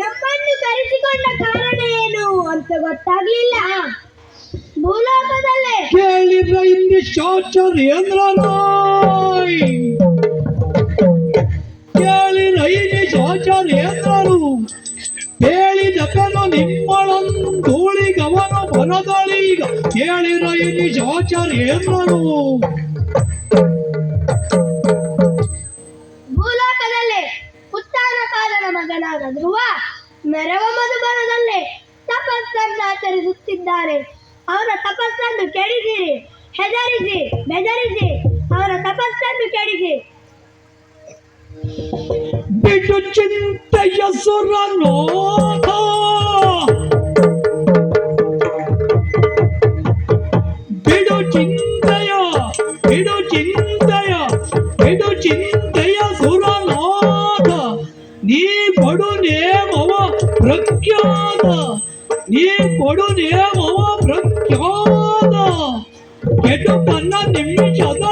ನಮ್ಮನ್ನು ಕರೆಸಿಕೊಂಡ ಕಾರಣ ಏನು ಅಂತ ಗೊತ್ತಾಗ್ಲಿಲ್ಲ. ಭೂಲೋಕದಲ್ಲೇ. ಕೇಳಿದ್ರ ಇಲ್ಲಿ ಶಾಚರೇಂದ್ರ ನಾಯ್. ಕೇಳಿರ ಇಲ್ಲಿ ಶಾಚರೇಂದ್ರರು ಹೇಳಿದಪನು ನಿಮ್ಮಳಂದೂಳಿಗವನು ಬನದಳೀಗ ಕೇಳಿರ ಇಲ್ಲಿ ಶಾಚರೇಂದ್ರರು ಭೂಲೋಕದಲ್ಲೇ. ಉತ್ತಾನ ಕಾಲನ ಮಗನಾದ ಧ್ರುವ ಮೆರವ ಮಧುಬನದಲ್ಲೇ ತಪಸ್ಸನ್ನು ಆಚರಿಸುತ್ತಿದ್ದಾರೆ. ಅವರ ತಪಸ್ಸನ್ನು ಕೆಡಿಸಿರಿ, ಹೆದರಿಸಿ, ಬೆದರಿಸಿ, ಅವರ ತಪಸ್ಸನ್ನು ಕೆಡಿಸಿ. ಬಿಡು ಚಿಂತೆಯ ಸುರನು. ಬಿಡು ಚಿಂತೆಯ ಬಿಡು ಚಿಂತೆಯ ಬಿಡು ಚಿಂತೆಯ. ನೀ ಕೊಡು ನೇಮವ ಪ್ರಖ್ಯಾತ. ಕೆಡುಪನ್ನ ನಿಮಿಷದಳಾವು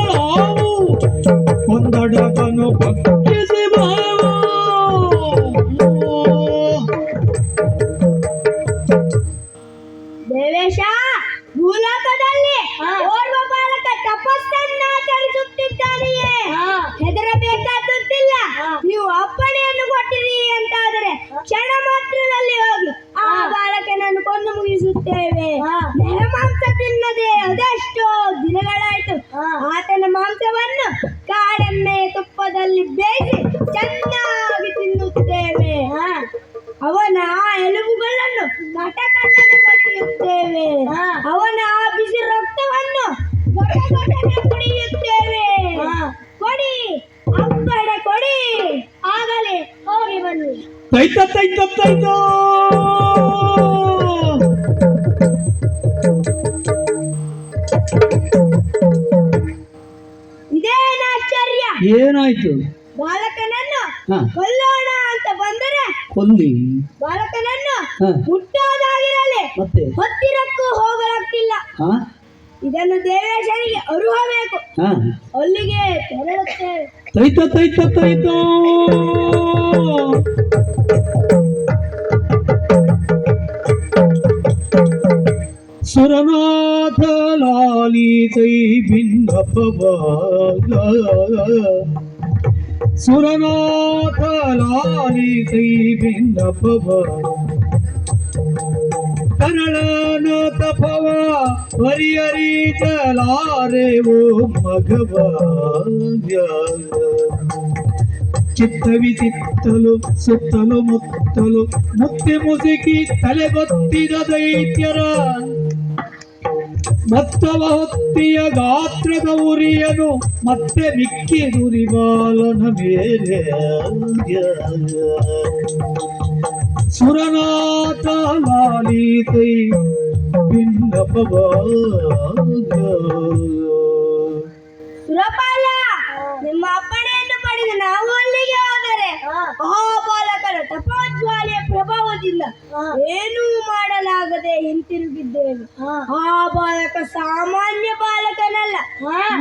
ನೆಲ ಮಾಂಸ ತಿನ್ನದೆ ಅದೆಷ್ಟೋ ದಿನಗಳಾಯ್ತು. ಆತನ ಮಾಂಸವನ್ನು ಕಾಡೆಮ್ಮೆ ತುಪ್ಪದಲ್ಲಿ ಬೇಯಿಸಿ ಚೆನ್ನಾಗಿ ತಿನ್ನುತ್ತೇವೆ. ಅವನ ಆ ಎಲುಬುಗಳನ್ನು ಮಟಕಟ್ಟನೆ ಕಟ್ಟಿಯುತ್ತೇವೆ. ಅವನ ಆ ಬಿಸಿ ರಕ್ತವನ್ನು ಕುಡಿಯುತ್ತೇವೆ. ಕೊಡಿ ಅಪ್ಪಣೆ ಕೊಡಿ. ಆಗಲೇ ಹೋಗಿ ಬನ್ನಿ. ತೈತ ತೈತ ತೈತ. ಏನಾಯ್ತು? ಬಾಲಕನನ್ನು ಕೊಲ್ಲೋಣ ಅಂತ ಬಂದರೆ ಕೊಲ್ಲಿ. ಬಾಲಕನನ್ನು ಹ. ಮುಟ್ಟೋದಾಗಿರಲಿ ಮತ್ತೆ? ಹತ್ತಿರಕ್ಕೂ ಹೋಗಲಾಗ್ತಿಲ್ಲ. ಹಾ. ಇದನ್ನು ದೇವೇಶನಿಗೆ ಅರುಹಬೇಕು. ಹಾ. ಅಲ್ಲಿಗೆ ತೆರಳುತ್ತೇವೆ. ತೈತ ತೈತ ತೈತ. ಸುರನಾಥ தை பின்னப்பவாக சுரநாதலானி தை பின்னப்பவாக கரளநாத பவா வரியறிதலாரே ஓம் மகவாக చిత్తవి చిత్తలు సుత్తలు ముత్తలు ముక్తి ముసికి తలెబత్తిన దైత్యరా ಮತ್ತವ ಹೊತ್ತಿಯ ಗಾತ್ರದ ಉರಿಯನು ಮತ್ತೆ ಮಿಕ್ಕಿ ಬಾಲನ ಮೇಲೆ ಸುರನಾಥ ಲಾಲಿತೈ ಸುರಪಾಲ, ನಿಮ್ಮ ಅಪ್ಪಣೆಯನ್ನು ಪಡೆದು ನಾವು ಅಲ್ಲಿಗೆ ಹೋದರೆ ಆ ಬಾಲಕನ ತಪೋಜ್ವಾಲೆಯ ಪ್ರಭಾವದಿಂದ ಏನೂ ಮಾಡಲಾಗದೆ ಹಿಂತಿರುಗಿದ್ದೇವೆ. ಆ ಬಾಲಕ ಸಾಮಾನ್ಯ ಬಾಲಕನಲ್ಲ.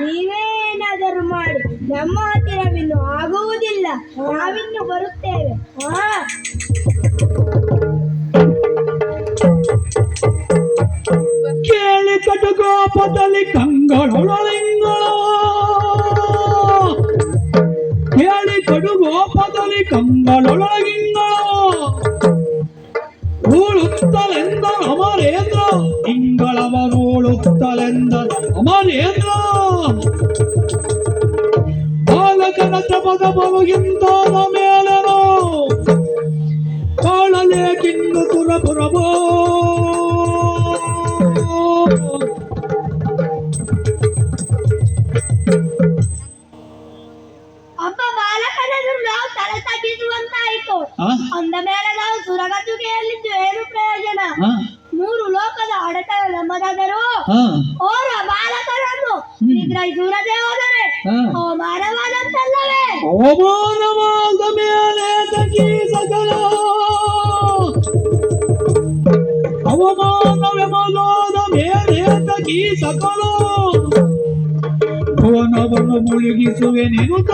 ನೀವೇನಾದರೂ ಮಾಡಿ ನಮ್ಮ ಹತ್ತಿರವಿನ್ನು ಆಗುವುದಿಲ್ಲ. ನಾವಿನ್ನು ಬರುತ್ತೇವೆ. ಹಾ. ಕೇಳಿ ಕಟುಕೋಪದಲ್ಲಿ ಕಂಗಳೊಳಲಿಂಗಳ. ಕೇಳಿ ಕಡುಗೋಪದಲ್ಲಿ ಕಂಗಳೊಳಗಿಂಗಳ ಅಮರೇಂದ್ರ ಇಂಗಳವನೋಳುತ್ತಲೆಂದ ಅಮರೇಂದ್ರ. ಬಾಲಕನ ತಪದ ಬಲುಗಿಂತಾದ ಮೇಲನು ಕಾಳಲೆ ಕಿಂದು ಆ? ಅಂದ ಮೇಲೆ ನಾವು ಸುರಗತುಗೆಯಲ್ಲಿದ್ದು ಏನು ಪ್ರಯೋಜನ. દીકરા સુરત દેવો કરે ઓ મારા વાદમ તલ્લવે ઓ મોરમો ગમે લે તકી સગલો ઓ મોરમો મૂળગી સુવે